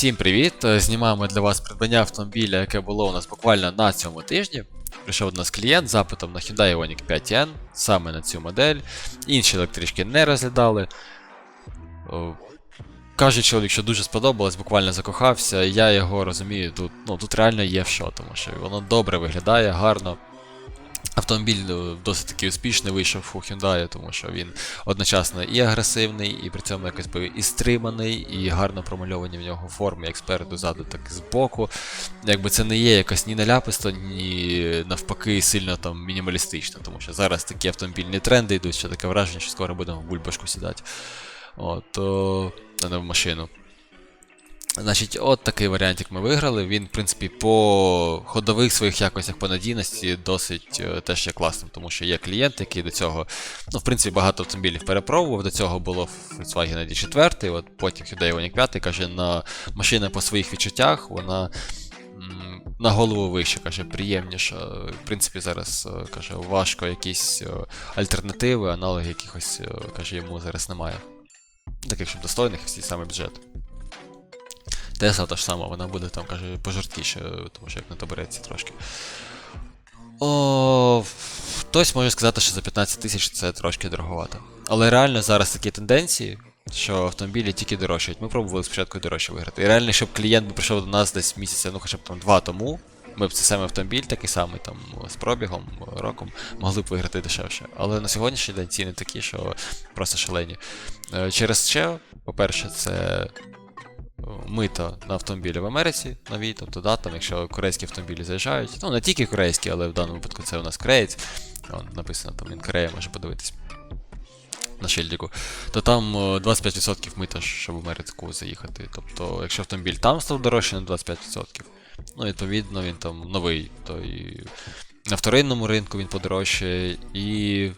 Всім привіт! Е, Знімаємо для вас придбання автомобіля, яке було у нас буквально на цьому тижні. Прийшов до нас клієнт з запитом на Hyundai Ioniq 5N, саме на цю модель. Інші електрички не розглядали. Каже чоловік, що дуже сподобалось, буквально закохався. Я його розумію, тут, ну, тут реально є в що, тому що воно добре виглядає, гарно. Автомобіль е, досить таки успішний вийшов у Hyundai, тому що він одночасно і агресивний, і при цьому якось би і стриманий, і гарно промальовані в нього форми, як спереду, ззаду, так і збоку. Якби це не є якось ні наляписто, ні навпаки сильно там мінімалістично, тому що зараз такі автомобільні тренди йдуть, що таке враження, що скоро будемо в бульбашку сідати. От, о, а не в машину. Значить, от такий варіантик ми виграли. Він, в принципі, по ходових своїх якостях по надійності досить е, теж є класним, тому що є клієнт, який до цього, ну, в принципі, багато автомобілів перепробував. До цього було Volkswagen ID4, от потім Hyundai Ioniq 5, каже, на машина по своїх відчуттях, вона на голову вище, каже, приємніша. В принципі, зараз е, каже, важко якісь е, альтернативи, аналоги якихось, каже, йому зараз немає. Таких, щоб достойних, всі саме бюджет. Тесла та ж сама, вона буде там, каже, пожорсткіше, тому що як на табуретці трошки. О, хтось може сказати, що за 15 тисяч це трошки дороговато. Але реально зараз такі тенденції, що автомобілі тільки дорожчають. Ми пробували спочатку дорожче виграти. І реально, щоб клієнт би прийшов до нас десь місяця, ну хоча б там два тому, ми б цей самий автомобіль, такий самий там з пробігом, роком, могли б виграти дешевше. Але на сьогоднішній день ціни такі, що просто шалені. Е, Через що, по-перше, це мито на автомобілі в Америці нові, тобто да, там, якщо корейські автомобілі заїжджають, ну не тільки корейські, але в даному випадку це у нас кореєць, написано там він Корея, може подивитись на шильдику, то там е, 25% мита, щоб в Америку заїхати. Тобто, якщо автомобіль там став дорожче на 25%, ну відповідно він там новий, то і на вторинному ринку він подорожчає, і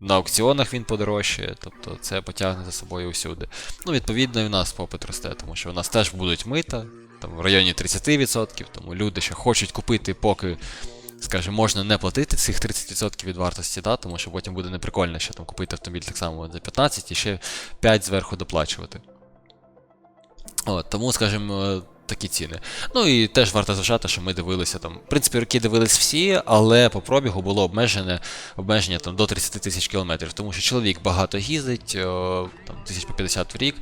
на аукціонах він подорожчає, тобто це потягне за собою усюди. Ну, відповідно, і в нас попит росте, тому що у нас теж будуть мита, там в районі 30%, тому люди ще хочуть купити, поки, скажімо, можна не платити цих 30% від вартості, да, тому що потім буде неприкольно ще там купити автомобіль так само за 15 і ще 5 зверху доплачувати. От, тому, скажімо, такі ціни. Ну і теж варто зважати, що ми дивилися там. В принципі, роки дивились всі, але по пробігу було обмежене обмеження там, до 30 тисяч кілометрів, тому що чоловік багато їздить, о, там, тисяч по 50 в рік.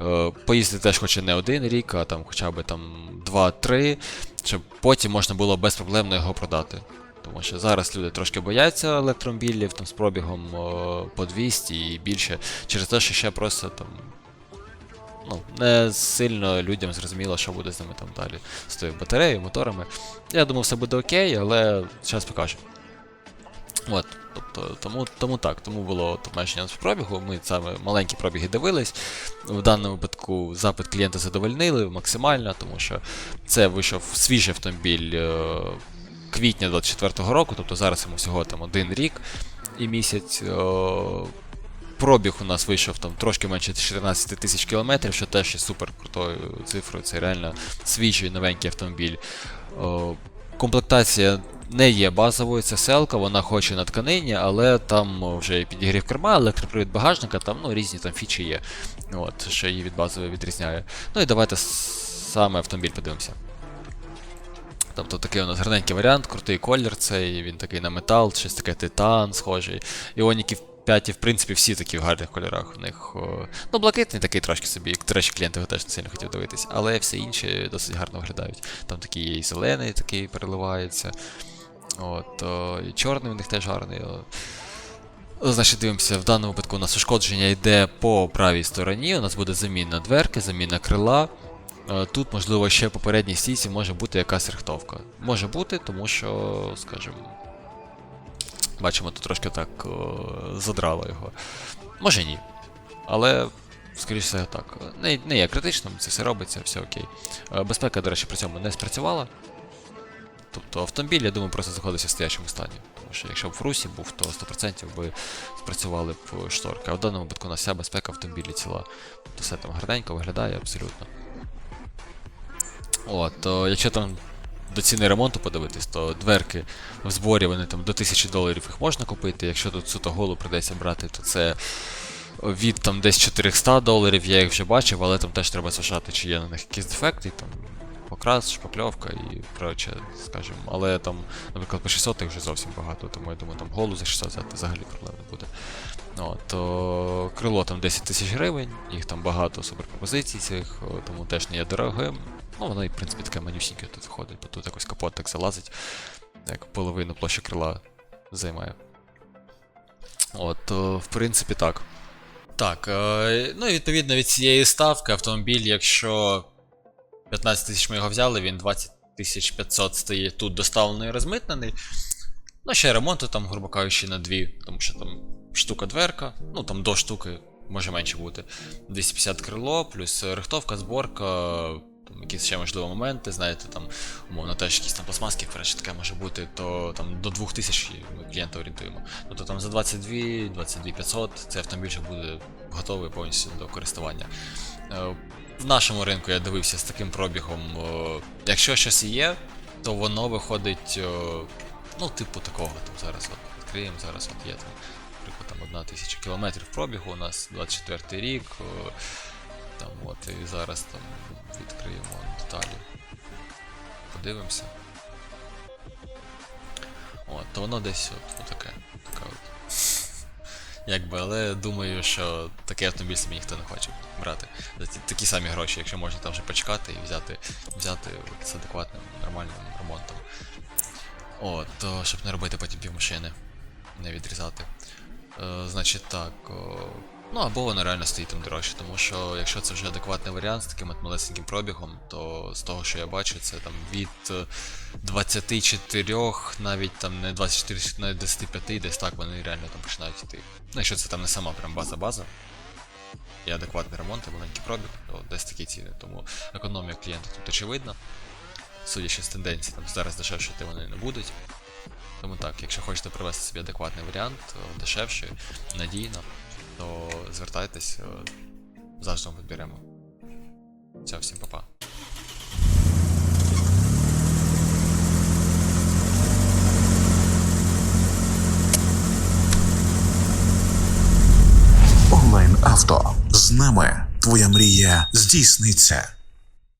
О, поїздити теж хоче не один рік, а там хоча б там 2-3, щоб потім можна було безпроблемно його продати. Тому що зараз люди трошки бояться електромобілів там, з пробігом о, по 200 і більше, через те, що ще просто там ну, не сильно людям зрозуміло, що буде з ними там далі. З тою батареєю, моторами. Я думав, все буде окей, але зараз покажу. От, тобто, тому, тому так, тому було обмеження в пробігу. Ми саме маленькі пробіги дивились. В даному випадку запит клієнта задовольнили максимально, тому що це вийшов свіжий автомобіль е, квітня 24-го року, тобто зараз йому всього там один рік і місяць. Е, Пробіг у нас вийшов там трошки менше 14 тисяч кілометрів, що теж є супер крутою цифрою. Це реально свіжий новенький автомобіль. О, комплектація не є базовою, це селка, вона хоче на тканині, але там вже і підігрів керма, електропривід багажника, там ну, різні там фічі є. От, що її від базової відрізняє. Ну і давайте саме автомобіль подивимося. Тобто такий у нас гарненький варіант, крутий колір, цей він такий на метал, щось таке титан схожий. Іоніків 5, в принципі, всі такі в гарних кольорах. У них. Ну, блакитний такий трошки собі. До речі, клієнт його теж не сильно хотів дивитись, але всі інші досить гарно виглядають. Там такий є і зелений, такий переливається. От, о, і чорний у них теж гарний. О, Значить, дивимося, в даному випадку у нас ушкодження йде по правій стороні. У нас буде заміна дверки, заміна крила. Е, Тут, можливо, ще по передній стійці може бути якась рихтовка. Може бути, тому що, скажімо. Бачимо, тут трошки так о, задрало його. Може ні. Але, скоріш все, так. Не, не є критичним, це все робиться, все окей. Е, Безпека, до речі, при цьому не спрацювала. Тобто автомобіль, я думаю, просто знаходився в стоячому стані. Тому що якщо б в Русі був, то 100% би спрацювали б шторки. А в даному випадку у нас вся безпека автомобіля ціла. Тобто все там гарненько виглядає абсолютно. От, то якщо там до ціни ремонту подивитись, то дверки в зборі вони там до 1000 доларів їх можна купити. Якщо тут суто голу придеться брати, то це від там десь 400 доларів, я їх вже бачив, але там теж треба зважати, чи є на них якісь дефекти, там покрас, шпакльовка і проче, скажімо. Але там, наприклад, по 600 їх вже зовсім багато, тому я думаю, там голу за 600 взяти взагалі проблем не буде. От, то крило там 10 тисяч гривень, їх там багато суперпропозицій цих, тому теж не є дорогим. Ну, воно і, в принципі, таке манюсіньке тут виходить, бо тут якось капот так залазить, як половину площі крила займає. От, в принципі, так. Так, е, ну і відповідно від цієї ставки автомобіль, якщо 15 тисяч ми його взяли, він 20 тисяч 500 стає тут доставлений і розмитнений. Ну, ще ремонту там, грубо кажучи, на дві, тому що там штука дверка, ну там до штуки, може менше бути. 250 крило, плюс рихтовка, зборка, там якісь ще можливо моменти, знаєте, там, умовно, теж якісь там пластмаски, коротше, таке може бути, то там до 2000 ми клієнта орієнтуємо. Тобто там за 22, 22 500 цей автомобіль вже буде готовий повністю до користування. Е, В нашому ринку я дивився з таким пробігом. е, Якщо щось є, то воно виходить, е, ну, типу такого. Там зараз от відкриємо, зараз от є там, наприклад, там одна тисяча кілометрів пробігу у нас 24 рік. Там от і зараз там відкриємо деталі. Подивимося. От, то воно десь от, отаке. Така от. Якби, але думаю, що такий автомобіль собі ніхто не хоче брати. За ті- такі самі гроші, якщо можна там вже почекати і взяти, взяти з адекватним нормальним ремонтом. От, то щоб не робити потім півмашини, не відрізати. Е, значить так. О, ну або воно реально стоїть там дорожче, тому що якщо це вже адекватний варіант з таким от малесеньким пробігом, то з того, що я бачу, це там від е, 24, навіть там не 24, навіть 25, десь так вони реально там починають йти. Ну, якщо це там не сама прям база-база. І адекватний ремонт, і маленький пробіг, то десь такі ціни. Тому економія клієнта тут очевидна. Судячи з тенденцій, там зараз дешевше йти вони не будуть. Тому так, якщо хочете привести собі адекватний варіант, е, дешевший, надійно, то звертайтесь, е, завжди вам підберемо. Все, всім па-па. Авто з нами твоя мрія здійсниться.